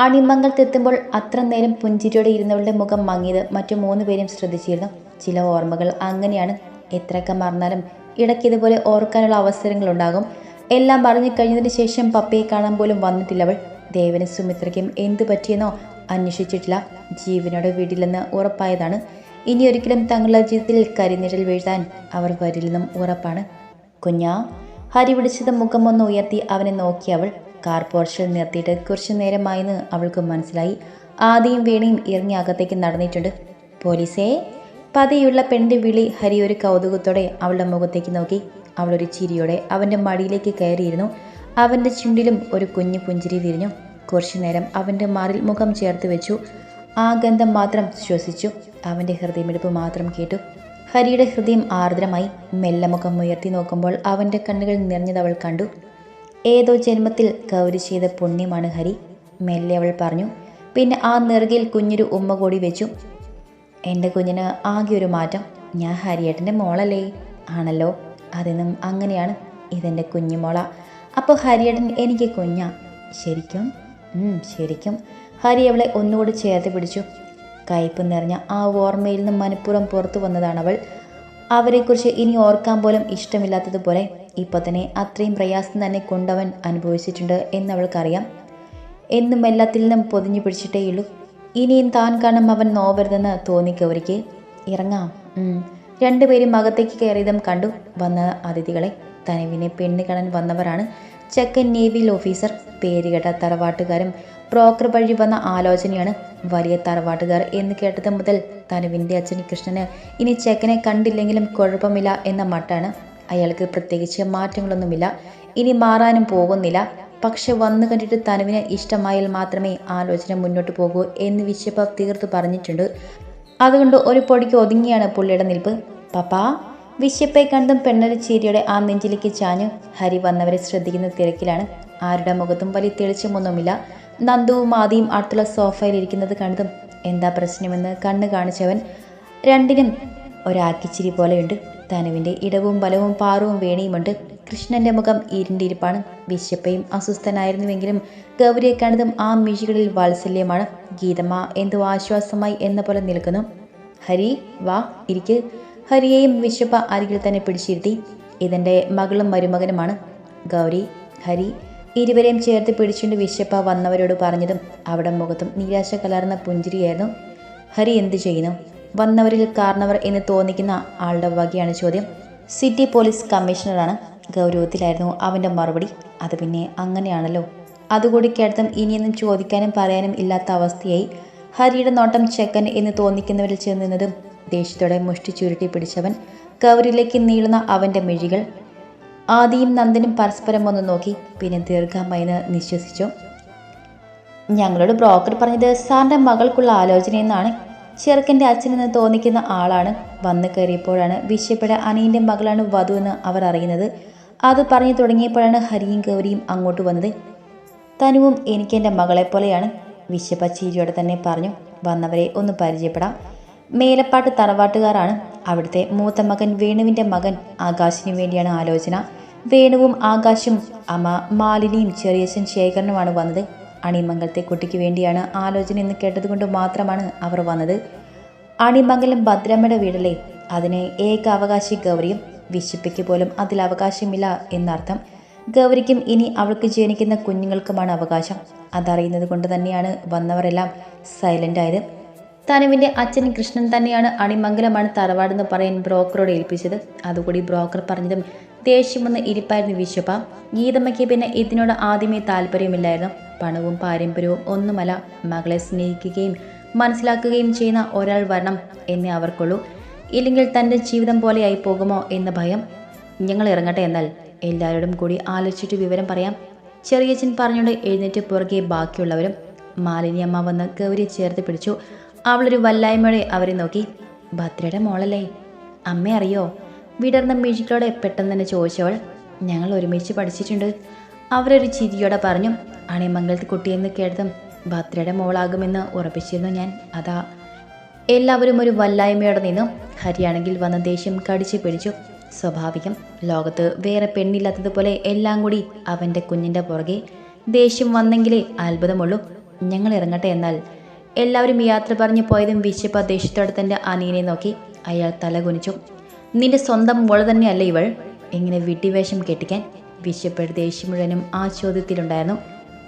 അണിമംഗലത്തെത്തുമ്പോൾ അത്ര നേരം പുഞ്ചിരിയോടെ ഇരുന്നവളുടെ മുഖം മങ്ങിയത് മറ്റു മൂന്ന് പേരും ശ്രദ്ധിച്ചിരുന്നു. ചില ഓർമ്മകൾ അങ്ങനെയാണ്. എത്രയൊക്കെ മറന്നാലും ഇടയ്ക്കിതുപോലെ ഓർക്കാനുള്ള അവസരങ്ങളുണ്ടാകും. എല്ലാം പറഞ്ഞു കഴിഞ്ഞതിന് ശേഷം പപ്പയെ കാണാൻ പോലും വന്നിട്ടില്ലവൾ. ദേവനും സുമിത്രയ്ക്കും എന്തു പറ്റിയെന്നോ അന്വേഷിച്ചിട്ടില്ല. ജീവനോടെ വീട്ടിലെന്ന് ഉറപ്പായതാണ്. ഇനി ഒരിക്കലും തങ്ങളുടെ ജീവിതത്തിൽ കരിനിഴൽ വീഴ്ത്താൻ അവർ വരില്ലെന്നും ഉറപ്പാണ്. കുഞ്ഞാ ഹരി വിളിച്ചത് മുഖം ഒന്ന് ഉയർത്തി അവനെ നോക്കി അവൾ കാർ പോർച്ചിൽ നിർത്തിയിട്ട് കുറച്ചു നേരമായെന്ന് അവൾക്ക് മനസ്സിലായി. ആദിയും വീണയും ഇറങ്ങി അകത്തേക്ക് നടന്നിട്ടുണ്ട്. പോലീസേ പതിയുള്ള പെണ്ണിന്റെ വിളി ഹരി ഒരു കൗതുകത്തോടെ അവളുടെ മുഖത്തേക്ക് നോക്കി. അവളൊരു ചിരിയോടെ അവന്റെ മടിയിലേക്ക് കയറിയിരുന്നു. അവന്റെ ചുണ്ടിലും ഒരു കുഞ്ഞു പുഞ്ചിരി തിരിഞ്ഞു. കുറച്ചു നേരം അവന്റെ മാറിൽ മുഖം ചേർത്ത് വെച്ചു. ആ ഗന്ധം മാത്രം ശ്വസിച്ചു. അവന്റെ ഹൃദയമിടിപ്പ് മാത്രം കേട്ടു. ഹരിയുടെ ഹൃദയം ആർദ്രമായി. മെല്ലെ മുഖം ഉയർത്തി നോക്കുമ്പോൾ അവന്റെ കണ്ണുകൾ നിറഞ്ഞത് അവൾ കണ്ടു. ഏതോ ജന്മത്തിൽ ഗൗരി ചെയ്ത പുണ്യമാണ് ഹരി. മെല്ലെ അവൾ പറഞ്ഞു പിന്നെ ആ നെറുകയിൽ കുഞ്ഞൊരു ഉമ്മ കൂടി വെച്ചു. എന്റെ കുഞ്ഞിന് ആകെ ഒരു മാറ്റം. ഞാൻ ഹരിയേട്ടന്റെ മോളല്ലേ? ആണല്ലോ. അതിനും അങ്ങനെയാണ്. ഇതെന്റെ കുഞ്ഞുമോള അപ്പോൾ ഹരിയേട്ടൻ എനിക്ക് കുഞ്ഞാ. ശരിക്കും? ശരിക്കും. ഹരി അവളെ ഒന്നുകൂടി ചേർത്ത് പിടിച്ചു. കയ്പ് നിറഞ്ഞ ആ ഓർമ്മയിൽ നിന്ന് മനഃപൂർവം പുറത്തു വന്നതാണവൾ. അവരെക്കുറിച്ച് ഇനി ഓർക്കാൻ പോലും ഇഷ്ടമില്ലാത്തതുപോലെ ഇപ്പോൾ തന്നെ അത്രയും പ്രയാസം തന്നെ കൊണ്ടവൻ അനുഭവിച്ചിട്ടുണ്ട് എന്ന് അവൾക്കറിയാം എന്നും എല്ലാത്തിൽ നിന്നും പൊതിഞ്ഞു പിടിച്ചിട്ടേയുള്ളൂ ഇനിയും താൻ കാണും അവൻ നോവരുതെന്ന് തോന്നി ഗൗരിക്ക് ഇറങ്ങാം. രണ്ടുപേരും അകത്തേക്ക് കയറിയതും കണ്ടു. വന്ന അതിഥികളെ. തനുവിനെ പെണ്ണ് കാണാൻ വന്നവരാണ് ചെക്കൻ നേവിയിൽ ഓഫീസർ പേരുകേട്ട തറവാട്ടുകാരും ബ്രോക്കർ വഴി വന്ന ആലോചനയാണ് വലിയ തറവാട്ടുകാർ എന്ന് കേട്ടത് മുതൽ തനുവിന്റെ അച്ഛൻ കൃഷ്ണന് ഇനി ചെക്കനെ കണ്ടില്ലെങ്കിലും കുഴപ്പമില്ല എന്ന മട്ടാണ് അയാൾക്ക് പ്രത്യേകിച്ച് മാറ്റങ്ങളൊന്നുമില്ല. ഇനി മാറാനും പോകുന്നില്ല. പക്ഷെ വന്നു കണ്ടിട്ട് തനുവിന് ഇഷ്ടമായാൽ മാത്രമേ ആലോചന മുന്നോട്ട് പോകൂ എന്ന് വിശപ്പ തീർത്തു പറഞ്ഞിട്ടുണ്ട്. അതുകൊണ്ട് ഒരു പൊടിക്ക് ഒതുങ്ങിയാണ് പുള്ളിയുടെ നിൽപ്പ്. പപ്പാ വിശപ്പെ കണ്ടും പെണ്ണൊരു ചീരിയുടെ ആ നെഞ്ചിലേക്ക് ചാഞ്ഞു ഹരി വന്നവരെ ശ്രദ്ധിക്കുന്ന തിരക്കിലാണ്. ആരുടെ മുഖത്തും വലിയ തെളിച്ചമൊന്നുമില്ല. നന്ദുവും ആദിയും അടുത്തുള്ള സോഫയിൽ ഇരിക്കുന്നത് കണ്ടതും എന്താ പ്രശ്നമെന്ന് കണ്ണ് കാണിച്ചവൻ രണ്ടിനും ഒരാക്കിച്ചിരി പോലെയുണ്ട്. തനുവിന്റെ ഇടവും ബലവും പാറവും വേണിയുമുണ്ട്. കൃഷ്ണന്റെ മുഖം ഇരുണ്ടിരിപ്പാണ്. വിശപ്പയും അസ്വസ്ഥനായിരുന്നുവെങ്കിലും ഗൗരിയെ കണ്ടതും ആ മിഴികളിൽ വാത്സല്യമാണ്. ഗീതമ്മ എന്തോ ആശ്വാസമായി എന്ന പോലെ നിൽക്കുന്നു. ഹരി വാ ഇരിക്ക്. ഹരിയെയും വിശപ്പ അരികിൽ തന്നെ പിടിച്ചിരുത്തി. ഇതിന്റെ മകളും മരുമകനുമാണ്. ഗൗരി ഹരി ഇരുവരെയും ചേർത്ത് പിടിച്ചുകൊണ്ട് വിശപ്പ വന്നവരോട് പറഞ്ഞതും അവിടെ മുഖത്തും നിരാശ കലർന്ന പുഞ്ചിരിയായിരുന്നു. ഹരി എന്തു ചെയ്യുന്നു? വന്നവരിൽ കാരണവർ എന്ന് തോന്നിക്കുന്ന ആളുടെ വകയാണ് ചോദ്യം. സിറ്റി പോലീസ് കമ്മീഷണറാണ് ഗൗരവത്തിലായിരുന്നു അവന്റെ മറുപടി. അത് പിന്നെ അങ്ങനെയാണല്ലോ. അതുകൂടി കേട്ടതും ഇനിയൊന്നും ചോദിക്കാനും പറയാനും ഇല്ലാത്ത അവസ്ഥയായി. ഹരിയുടെ നോട്ടം ചെക്കൻ എന്ന് തോന്നിക്കുന്നവരിൽ ചെന്ന് നിന്നതും ദേഷ്യത്തോടെ മുഷ്ടി ചുരുട്ടി പിടിച്ചവൻ ഗൗരിയിലേക്ക് നീളുന്ന അവന്റെ മിഴികൾ. ആദിയും നന്ദനും പരസ്പരം ഒന്ന് നോക്കി. പിന്നെ ദീർഘമായി നിശ്വസിച്ചു. ഞങ്ങളോട് ബ്രോക്കർ പറഞ്ഞത് സാറിന്റെ മകൾക്കുള്ള ആലോചനയെന്നാണ്. ചെറുക്കന്റെ അച്ഛനെന്ന് തോന്നിക്കുന്ന ആളാണ് വന്നു കയറിയപ്പോഴാണ് വിശ്വപ്പയുടെ അനിയന്റെ മകളാണ് വധു എന്ന് അവർ അറിയുന്നത്. അത് പറഞ്ഞു തുടങ്ങിയപ്പോഴാണ് ഹരിയും ഗൗരിയും അങ്ങോട്ട് വന്നത്. തനുവും എനിക്ക് എന്റെ മകളെപ്പോലെയാണ് വിശപ്പ ചീരിയോടെ തന്നെ പറഞ്ഞു വന്നവരെ ഒന്ന് പരിചയപ്പെടാം. മേലപ്പാട്ട് തറവാട്ടുകാരാണ്. അവിടുത്തെ മൂത്ത മകൻ വേണുവിന്റെ മകൻ ആകാശിനു വേണ്ടിയാണ് ആലോചന. വേണുവും ആകാശും അമ്മ മാലിനിയും ചെറിയച്ഛൻ ശേഖരനുമാണ് വന്നത്. അണിമംഗലത്തെ കുട്ടിക്ക് വേണ്ടിയാണ് ആലോചന എന്ന് കേട്ടതുകൊണ്ട് മാത്രമാണ് അവർ വന്നത്. അണിമംഗലം ഭദ്രമ്മയുടെ വീടല്ലേ? അതിന് ഏക അവകാശി ഗൗരിയും വിശപ്പിക്ക് പോലും അതിൽ അവകാശമില്ല എന്നർത്ഥം. ഗൗരിക്കും ഇനി അവൾക്ക് ജനിക്കുന്ന കുഞ്ഞുങ്ങൾക്കുമാണ് അവകാശം. അതറിയുന്നത് കൊണ്ട് തന്നെയാണ് വന്നവരെല്ലാം സൈലന്റ് ആയത്. തനുവിന്റെ അച്ഛൻ കൃഷ്ണൻ തന്നെയാണ് അണിമംഗലമാണ് തറവാടെന്ന് പറയാൻ ബ്രോക്കറോട് ഏൽപ്പിച്ചത്. അതുകൂടി ബ്രോക്കർ പറഞ്ഞതും ദേഷ്യമൊന്ന് ഇരിപ്പായിരുന്നു വിശ്വപ്പ ഗീതമ്മയ്ക്ക് പിന്നെ ഇതിനോട് ആദ്യമേ താല്പര്യമില്ലായിരുന്നു. പണവും പാരമ്പര്യവും ഒന്നുമല്ല മകളെ സ്നേഹിക്കുകയും മനസ്സിലാക്കുകയും ചെയ്യുന്ന ഒരാൾ വരണം എന്നേ അവർക്കുള്ളൂ. ഇല്ലെങ്കിൽ തന്റെ ജീവിതം പോലെയായി പോകുമോ എന്ന ഭയം. ഞങ്ങൾ ഇറങ്ങട്ടെ എന്നാൽ എല്ലാവരോടും കൂടി ആലോചിച്ചിട്ട് വിവരം പറയാം. ചെറിയച്ഛൻ പറഞ്ഞുകൊണ്ട് എഴുന്നേറ്റ് പുറകെ ബാക്കിയുള്ളവരും മാലിനിയമ്മ വന്ന് ഗൗരി ചേർത്ത് പിടിച്ചു. അവളൊരു വല്ലായ്മയോടെ അവരെ നോക്കി. ഭദ്രയുടെ മോളല്ലേ? അമ്മ അറിയോ? വിടർന്ന മിഴികളോടെ പെട്ടെന്ന് തന്നെ ചോദിച്ചവൾ ഞങ്ങൾ ഒരുമിച്ച് പഠിച്ചിട്ടുണ്ട്. അവരൊരു ചിരിയോടെ പറഞ്ഞു അണിമംഗലത്ത് കുട്ടിയെന്ന് കേട്ടതും ഭദ്രയുടെ മോളാകുമെന്ന് ഉറപ്പിച്ചിരുന്നു ഞാൻ. അതാ. എല്ലാവരും ഒരു വല്ലായ്മയോടെ നിന്നും. ഹരിയാണെങ്കിൽ വന്ന ദേഷ്യം കടിച്ചു പിടിച്ചു. സ്വാഭാവികം ലോകത്ത് വേറെ പെണ്ണില്ലാത്തതുപോലെ എല്ലാം കൂടി അവന്റെ കുഞ്ഞിന്റെ പുറകെ. ദേഷ്യം വന്നെങ്കിലേ അത്ഭുതമുള്ളൂ. ഞങ്ങൾ ഇറങ്ങട്ടെ എന്നാൽ. എല്ലാവരും യാത്ര പറഞ്ഞു പോയതും വിശപ്പ ദേഷ്യത്തോടെ തന്റെ അനിയനെ നോക്കി അയാൾ തല കുനിച്ചു. നിന്റെ സ്വന്തം മോൾ തന്നെയല്ല ഇവൾ എങ്ങനെ വിട്ടിവേഷം കെട്ടിക്കാൻ വിശപ്പ് ദേഷ്യം മുഴുവനും ആ ചോദ്യത്തിലുണ്ടായിരുന്നു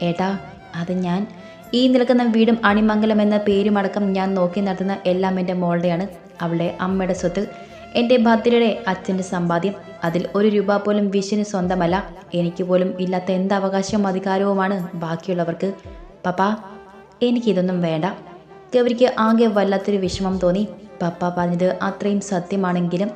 ഏട്ടാ അത് ഞാൻ. ഈ നിൽക്കുന്ന വീടും അണിമംഗലം എന്ന പേരുമടക്കം ഞാൻ നോക്കി നടത്തുന്ന എല്ലാം എന്റെ മോളുടെയാണ് അവളുടെ അമ്മയുടെ സ്വത്ത്. എന്റെ ഭദ്രയുടെ അച്ഛന്റെ സമ്പാദ്യം. അതിൽ ഒരു രൂപ പോലും വിശന് സ്വന്തമല്ല. എനിക്ക് പോലും ഇല്ലാത്ത എന്ത് അവകാശവും അധികാരവുമാണ് ബാക്കിയുള്ളവർക്ക്. പപ്പ എനിക്കിതൊന്നും വേണ്ട. ഗൗരിക്ക് ആകെ വല്ലാത്തൊരു വിഷമം തോന്നി. പപ്പ പറഞ്ഞത് അത്രയും സത്യമാണെങ്കിലും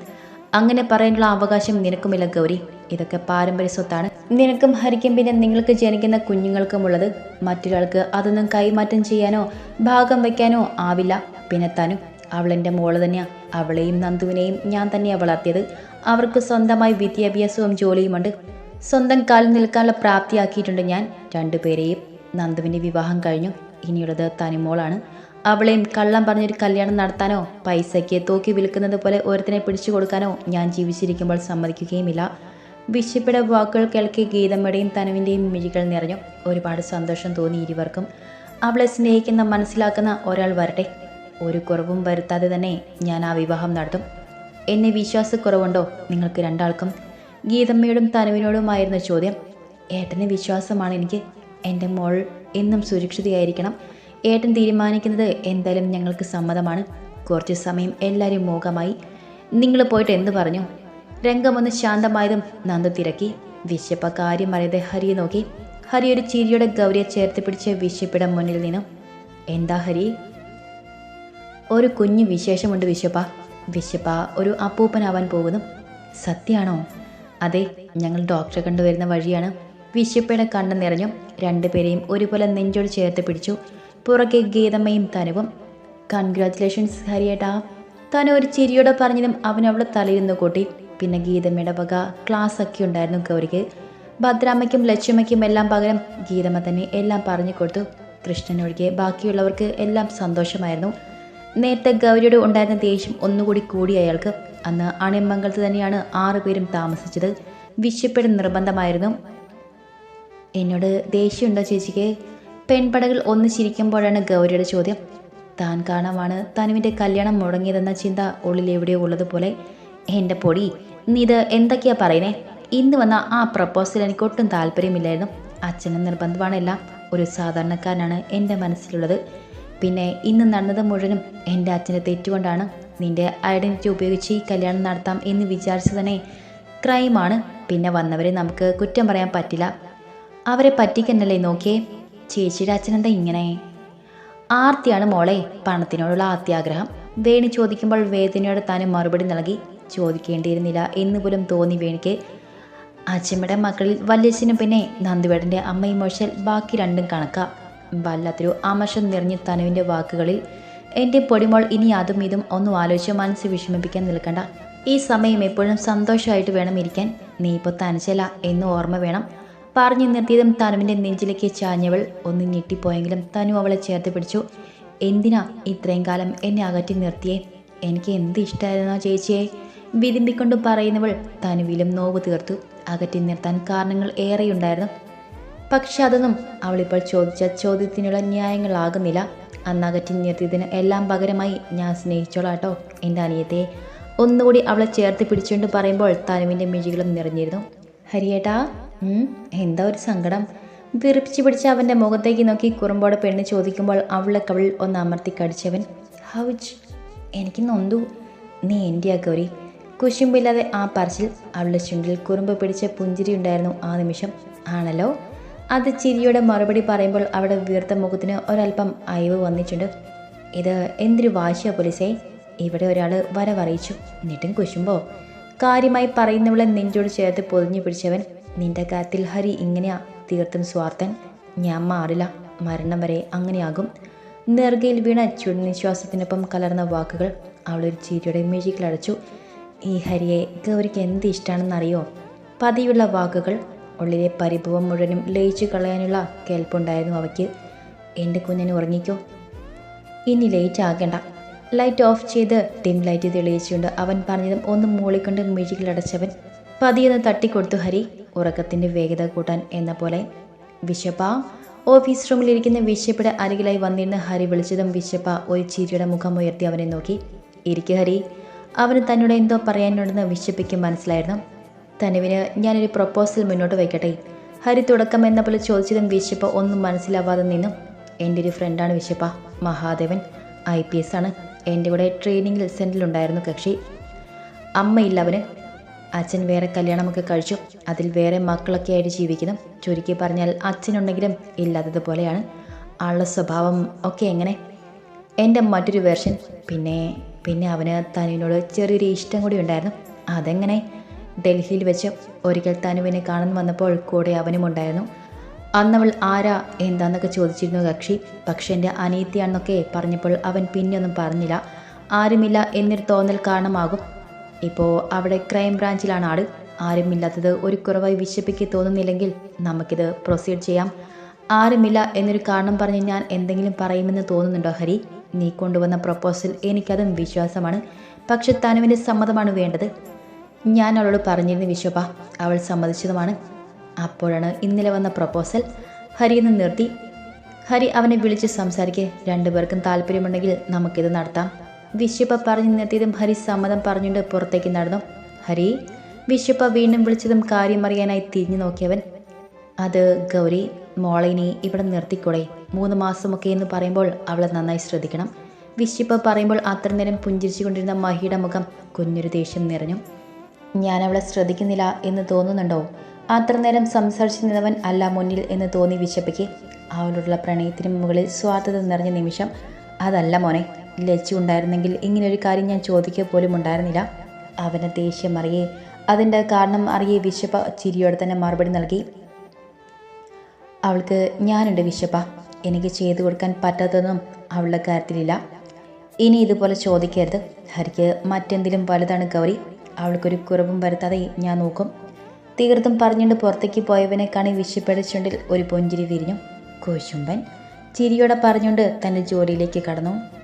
അങ്ങനെ പറയാനുള്ള അവകാശം നിനക്കുമില്ല ഗൗരി. ഇതൊക്കെ പാരമ്പര്യ സ്വത്താണ്. നിനക്കും ഹരിക്കും പിന്നെ നിങ്ങൾക്ക് ജനിക്കുന്ന കുഞ്ഞുങ്ങൾക്കുമുള്ളത്. മറ്റൊരാൾക്ക് അതൊന്നും കൈമാറ്റം ചെയ്യാനോ ഭാഗം വയ്ക്കാനോ ആവില്ല. പിന്നെ താനും അവളെന്റെ മോൾ തന്നെയാണ് അവളെയും നന്ദുവിനെയും ഞാൻ തന്നെയാണ് വളർത്തിയത്. അവർക്ക് സ്വന്തമായി വിദ്യാഭ്യാസവും ജോലിയുമുണ്ട്. സ്വന്തം കാലിൽ നിൽക്കാനുള്ള പ്രാപ്തിയാക്കിയിട്ടുണ്ട് ഞാൻ. രണ്ടുപേരെയും നന്ദുവിന്റെ വിവാഹം കഴിഞ്ഞു. ഇനിയുള്ളത് തനിമോളാണ് അവളെയും കള്ളം പറഞ്ഞൊരു കല്യാണം നടത്താനോ പൈസയ്ക്ക് തൂക്കി വിൽക്കുന്നത് പോലെ ഓരത്തിനെ പിടിച്ചു കൊടുക്കാനോ ഞാൻ ജീവിച്ചിരിക്കുമ്പോൾ സമ്മതിക്കുകയുമില്ല. വിശപ്പിടെ വാക്കുകൾ കേൾക്കി ഗീതമ്മയുടെയും തനുവിന്റെയും മിഴികൾ നിറഞ്ഞു. ഒരുപാട് സന്തോഷം തോന്നി ഇരുവർക്കും. അവളെ സ്നേഹിക്കുന്ന മനസ്സിലാക്കുന്ന ഒരാൾ വരട്ടെ. ഒരു കുറവും വരുത്താതെ തന്നെ ഞാൻ ആ വിവാഹം നടത്തും. എന്നെ വിശ്വാസക്കുറവുണ്ടോ? നിങ്ങൾക്ക് രണ്ടാൾക്കും. ഗീതമ്മയോടും തനുവിനോടുമായിരുന്ന ചോദ്യം. ഏട്ടന് വിശ്വാസമാണ് എനിക്ക്. എന്റെ മോൾ എന്നും സുരക്ഷിതയായിരിക്കണം. ഏട്ടൻ തീരുമാനിക്കുന്നത് എന്തായാലും ഞങ്ങൾക്ക് സമ്മതമാണ്. കുറച്ച് സമയം എല്ലാവരും മൂകമായി നിങ്ങൾ പോയിട്ട് എന്ത് പറഞ്ഞു? രംഗം ഒന്ന് ശാന്തമായതും നന്ദ തിരക്കി. വിശപ്പ കാര്യം അറിയാതെ ഹരിയെ നോക്കി. ഹരി ഒരു ചിരിയുടെ ഗൗരിയെ ചേർത്ത് പിടിച്ച് വിശപ്പിട മുന്നിൽ നിന്നു. എന്താ ഹരി? ഒരു കുഞ്ഞു വിശേഷമുണ്ട് വിശപ്പ. വിശപ്പ ഒരു അപ്പൂപ്പനാവാൻ പോകുന്നു. സത്യാണോ? അതെ ഞങ്ങൾ ഡോക്ടറെ കണ്ടുവരുന്ന വഴിയാണ്. വിശപ്പയുടെ കണ്ണ് നിറഞ്ഞു. രണ്ടുപേരെയും ഒരുപോലെ നെഞ്ചോട് ചേർത്ത് പിടിച്ചു. പുറകെ ഗീതമ്മയും തനുവും. കൺഗ്രാറ്റുലേഷൻസ് ഹരിയേട്ടാ. തനു ഒരു ചിരിയോടെ പറഞ്ഞതും അവൻ അവളെ തലയിരുന്ന് കൂട്ടി. പിന്നെ ഗീതമ്മയുടെ വക ക്ലാസ് ഒക്കെ ഉണ്ടായിരുന്നു ഗൗരിക്ക്. ഭദ്രാമ്മയ്ക്കും ലക്ഷ്മയ്ക്കും എല്ലാം പകരം ഗീതമ്മ തന്നെ എല്ലാം പറഞ്ഞു കൊടുത്തു. കൃഷ്ണനൊഴികെ ബാക്കിയുള്ളവർക്ക് എല്ലാം സന്തോഷമായിരുന്നു. നേരത്തെ ഗൗരിയുടെ ഉണ്ടായിരുന്ന ദേഷ്യം ഒന്നുകൂടി കൂടി അയാൾക്ക്. അന്ന് അണിമംഗലത്ത് തന്നെയാണ് ആറുപേരും താമസിച്ചത്. വിശപ്പെടും നിർബന്ധമായിരുന്നു. എന്നോട് ദേഷ്യമുണ്ടോ ചേച്ചിക്ക്? പെൺപടകൾ ഒന്ന് ചിരിക്കുമ്പോഴാണ് ഗൗരിയുടെ ചോദ്യം. താൻ കാണാമാണ് തനുവിന്റെ കല്യാണം മുടങ്ങിയതെന്ന ചിന്ത ഉള്ളിൽ എവിടെയോ ഉള്ളതുപോലെ എന്റെ പൊടി നീ ഇത് എന്തൊക്കെയാ പറയുന്നേ? ഇന്ന് വന്ന ആ പ്രപ്പോസൽ എനിക്ക് ഒട്ടും താല്പര്യമില്ലായിരുന്നു. നിർബന്ധമാണ് നിർബന്ധമാണെല്ലാം ഒരു സാധാരണക്കാരനാണ് എന്റെ മനസ്സിലുള്ളത്. പിന്നെ ഇന്ന് നടന്നത് മുഴുവനും എന്റെ അച്ഛന്റെ തെറ്റുകൊണ്ടാണ്. നിന്റെ ഐഡന്റിറ്റി ഉപയോഗിച്ച് ഈ കല്യാണം നടത്താം എന്ന് വിചാരിച്ചു തന്നെ ക്രൈമാണ്. പിന്നെ വന്നവരെ നമുക്ക് കുറ്റം പറയാൻ പറ്റില്ല. അവരെ പറ്റിക്കന്നല്ലേ നോക്കിയേ? ചേച്ചിയുടെ അച്ഛനെന്താ ഇങ്ങനെ? ആർത്തിയാണ് മോളെ പണത്തിനോടുള്ള ആത്യാഗ്രഹം. വേണി ചോദിക്കുമ്പോൾ വേദനയോട് താൻ മറുപടി നൽകി ചോദിക്കേണ്ടിയിരുന്നില്ല എന്ന് പോലും തോന്നി വേണിക്ക്. അച്ഛമ്മയുടെ മക്കളിൽ വല്യച്ഛനും പിന്നെ നന്ദുവേടന്റെ അമ്മയും മോശൽ ബാക്കി രണ്ടും കണക്കാ. വല്ലാത്തൊരു അമർഷം നിറഞ്ഞ തനുവിന്റെ വാക്കുകളിൽ എന്റെ പൊടിമോൾ ഇനി അതും ഇതും ഒന്നും ആലോചിച്ച് മനസ്സ് വിഷമിപ്പിക്കാൻ നിൽക്കണ്ട. ഈ സമയം എപ്പോഴും സന്തോഷമായിട്ട് വേണം ഇരിക്കാൻ. നീ ഇപ്പോൾ തനിച്ചല്ല എന്ന് ഓർമ്മ വേണം. പറഞ്ഞു നിർത്തിയതും തനുവിന്റെ നെഞ്ചിലേക്ക് ചാഞ്ഞവൾ ഒന്ന് ഞെട്ടിപ്പോയെങ്കിലും തനു അവളെ ചേർത്ത് പിടിച്ചു. എന്തിനാ ഇത്രയും കാലം എന്നെ അകറ്റി നിർത്തിയേ? എനിക്ക് എന്ത് ഇഷ്ടമായിരുന്നോ ചേച്ചിയെ? വിതുമ്പിക്കൊണ്ട് പറയുന്നവൾ തനുവിലും നോവ് തീർത്തു. അകറ്റി നിർത്താൻ കാരണങ്ങൾ ഏറെയുണ്ടായിരുന്നു. പക്ഷെ അതൊന്നും അവളിപ്പോൾ ചോദിച്ച ചോദ്യത്തിനുള്ള ന്യായങ്ങളാകുന്നില്ല. അന്ന് അകറ്റി നിർത്തിയതിന് എല്ലാം പകരമായി ഞാൻ സ്നേഹിച്ചോളാട്ടോ എന്റെ അനിയത്തെ. ഒന്നുകൂടി അവളെ ചേർത്ത് പിടിച്ചുകൊണ്ട് പറയുമ്പോൾ തനുവിന്റെ മിഴികളും നിറഞ്ഞിരുന്നു. ഹരിയേട്ടാ എന്താ ഒരു സങ്കടം? വിറപ്പിച്ച് പിടിച്ച് അവന്റെ മുഖത്തേക്ക് നോക്കി കുറുമ്പോടെ പെണ്ണ് ചോദിക്കുമ്പോൾ അവളെ കവിളിൽ ഒന്ന് അമർത്തി കടിച്ചവൻ ഹൗജ് എനിക്ക് നൊന്തു. നീ എന്റെ ഗൗരി? കുശുമ്പില്ലാതെ ആ പറച്ചിൽ അവളുടെ ചുണ്ടിൽ കുറുമ്പ് പിടിച്ച പുഞ്ചിരി ഉണ്ടായിരുന്നു ആ നിമിഷം. ആണല്ലോ? അത് ചിരിയുടെ മറുപടി പറയുമ്പോൾ അവിടെ വീർത്ത മുഖത്തിന് ഒരല്പം അയവ് വന്നിട്ടുണ്ട്. ഇത് എന്തൊരു വാശിയാ പോലീസേ. ഇവിടെ ഒരാൾ വരവറിയിച്ചു. എന്നിട്ടും കുശുമ്പോ. കാര്യമായി പറയുന്നവളെ നെഞ്ചോട് ചേർത്ത് പൊതിഞ്ഞു പിടിച്ചവൻ നിന്റെ കാര്യത്തിൽ ഹരി ഇങ്ങനെയാ തീർത്തും സ്വാർത്ഥൻ. ഞാൻ മാറില്ല മരണം വരെ അങ്ങനെയാകും. നെറുകയിൽ വീണ ചുടുനിശ്വാസത്തിനൊപ്പം കലർന്ന വാക്കുകൾ അവളൊരു ചിരിയുടെ മിഴികളടച്ചു ഈ ഹരിയെ ഗൗരിക്ക് എന്ത് ഇഷ്ടമാണെന്നറിയോ പതിയുള്ള വാക്കുകൾ ഉള്ളിലെ പരിഭവം മുഴുവനും ലയിച്ചു കളയാനുള്ള കേൾപ്പുണ്ടായിരുന്നു അവയ്ക്ക്. എന്റെ കുഞ്ഞിന് ഉറങ്ങിക്കോ. ഇനി ലേറ്റ് ആകണ്ട. ലൈറ്റ് ഓഫ് ചെയ്ത് ഡിം ലൈറ്റ് തെളിയിച്ചുകൊണ്ട് അവൻ പറഞ്ഞതും ഒന്ന് മൂളിക്കൊണ്ട് മിഴികളടച്ചവൻ പതിയൊന്ന് തട്ടിക്കൊടുത്തു ഹരി. ഉറക്കത്തിന്റെ വേഗത കൂട്ടാൻ എന്ന പോലെ. വിശപ്പ ഓഫീസ് റൂമിലിരിക്കുന്ന വിശപ്പിടെ അരികിലായി വന്നിരുന്ന ഹരി വിളിച്ചതും വിശപ്പ ഒരു ചിരിയുടെ മുഖം ഉയർത്തി അവനെ നോക്കി. ഇരിക്കു ഹരി. അവന് തന്നോട് എന്തോ പറയാനുണ്ടെന്ന് വിശപ്പയ്ക്ക് മനസ്സിലായിരുന്നു. തനുവിന് ഞാനൊരു പ്രപ്പോസൽ മുന്നോട്ട് വയ്ക്കട്ടെ. ഹരി തുടക്കം എന്ന പോലെ ചോദിച്ചതും വിശപ്പ ഒന്നും മനസ്സിലാവാതെ നിന്നു. എന്റെ ഒരു ഫ്രണ്ടാണ് വിശപ്പ. മഹാദേവൻ. ഐ പി എസ് ആണ്. എന്റെ കൂടെ ട്രെയിനിങ്ങിൽ സെന്ററിലുണ്ടായിരുന്നു കക്ഷി. അമ്മയില്ല അവന്. അച്ഛൻ വേറെ കല്യാണമൊക്കെ കഴിച്ചു. അതിൽ വേറെ മക്കളൊക്കെ ആയിട്ട് ജീവിക്കുന്നു. ചുരുക്കി പറഞ്ഞാൽ അച്ഛനുണ്ടെങ്കിലും ഇല്ലാത്തതുപോലെയാണ്. ആളുടെ സ്വഭാവം ഒക്കെ എങ്ങനെ? എന്റെ മറ്റൊരു വേർഷൻ പിന്നെ പിന്നെ അവന് തനുവിനോട് ചെറിയൊരു ഇഷ്ടം കൂടി ഉണ്ടായിരുന്നു. അതെങ്ങനെ? ഡൽഹിയിൽ വെച്ച് ഒരിക്കൽ തനുവിനെ കാണാൻ വന്നപ്പോൾ കൂടെ അവനും ഉണ്ടായിരുന്നു. അന്നവൾ ആരാ എന്താന്നൊക്കെ ചോദിച്ചിരുന്നു കക്ഷി. പക്ഷെ എന്റെ അനിയത്തിയാണെന്നൊക്കെ പറഞ്ഞപ്പോൾ അവൻ പിന്നെയൊന്നും പറഞ്ഞില്ല. ആരുമില്ല എന്നൊരു തോന്നൽ കാരണമാകും. ഇപ്പോൾ അവിടെ ക്രൈം ബ്രാഞ്ചിലാണ് ആൾ ആരുമില്ലാത്തത് ഒരു കുറവായി വിശപ്പിക്ക് തോന്നുന്നില്ലെങ്കിൽ നമുക്കിത് പ്രൊസീഡ് ചെയ്യാം. ആരുമില്ല എന്നൊരു കാരണം പറഞ്ഞ് ഞാൻ എന്തെങ്കിലും പറയുമെന്ന് തോന്നുന്നുണ്ടോ ഹരി? നീ കൊണ്ടുവന്ന പ്രപ്പോസൽ എനിക്കതും വിശ്വാസമാണ്. പക്ഷെ തനുവിന്റെ സമ്മതമാണ് വേണ്ടത്. ഞാൻ അവളോട് പറഞ്ഞിരുന്നു വിശ്വപ്പ. അവൾ സമ്മതിച്ചതുമാണ്. അപ്പോഴാണ് ഇന്നലെ വന്ന പ്രപ്പോസൽ ഹരി നിർത്തി. ഹരി അവനെ വിളിച്ച് സംസാരിക്കെ. രണ്ടുപേർക്കും താല്പര്യമുണ്ടെങ്കിൽ നമുക്കിത് നടത്താം. വിശ്വപ്പ പറഞ്ഞു നിർത്തിയതും ഹരി സമ്മതം പറഞ്ഞുകൊണ്ട് പുറത്തേക്ക് നടന്നു. ഹരി വിശ്വപ്പ വീണ്ടും വിളിച്ചതും കാര്യം അറിയാനായി തിരിഞ്ഞു നോക്കിയവൻ അത് ഗൗരി മോളിനി ഇവിടെ നിർത്തിക്കൂടെ? മൂന്ന് മാസമൊക്കെ എന്ന് പറയുമ്പോൾ അവളെ നന്നായി ശ്രദ്ധിക്കണം. വിശ്വപ്പ പറയുമ്പോൾ അത്ര നേരം പുഞ്ചിരിച്ചു കൊണ്ടിരുന്ന മഹിയുടെ മുഖം കുഞ്ഞൊരു ദേഷ്യം നിറഞ്ഞു. ഞാൻ അവളെ ശ്രദ്ധിക്കുന്നില്ല എന്ന് തോന്നുന്നുണ്ടോ? അത്ര നേരം സംസാരിച്ചു നിന്നവൻ അല്ല മുന്നിൽ എന്ന് തോന്നി വിശപ്പയ്ക്ക് അവളോടുള്ള പ്രണയത്തിന് മുകളിൽ സ്വാർത്ഥത നിറഞ്ഞ നിമിഷം അതല്ല മോനെ ലച്ചു ഉണ്ടായിരുന്നെങ്കിൽ ഇങ്ങനൊരു കാര്യം ഞാൻ ചോദിക്കുക പോലും ഉണ്ടായിരുന്നില്ല. അവന് ദേഷ്യം അറിയേ അതിന്റെ കാരണം അറിയേ വിശപ്പ ചിരിയോടെ തന്നെ മറുപടി നൽകി. അവൾക്ക് ഞാനുണ്ട് വിശപ്പ എനിക്ക് ചെയ്തു കൊടുക്കാൻ പറ്റാത്തതൊന്നും അവളുടെ കാര്യത്തിലില്ല. ഇനി ഇതുപോലെ ചോദിക്കരുത്. ഹരിക്ക് മറ്റെന്തിലും വലുതാണ് ഗൗരി. അവൾക്കൊരു കുറവും വരുത്താതെ ഞാൻ നോക്കും. തീർത്തും പറഞ്ഞുകൊണ്ട് പുറത്തേക്ക് പോയവനെ കാണി വിശപ്പയുടെ ചുണ്ടിൽ ഒരു പൊഞ്ചിരി വിരിഞ്ഞു. കോശുമ്പൻ ചിരിയോടെ പറഞ്ഞുകൊണ്ട് തന്റെ ജോലിയിലേക്ക് കടന്നു.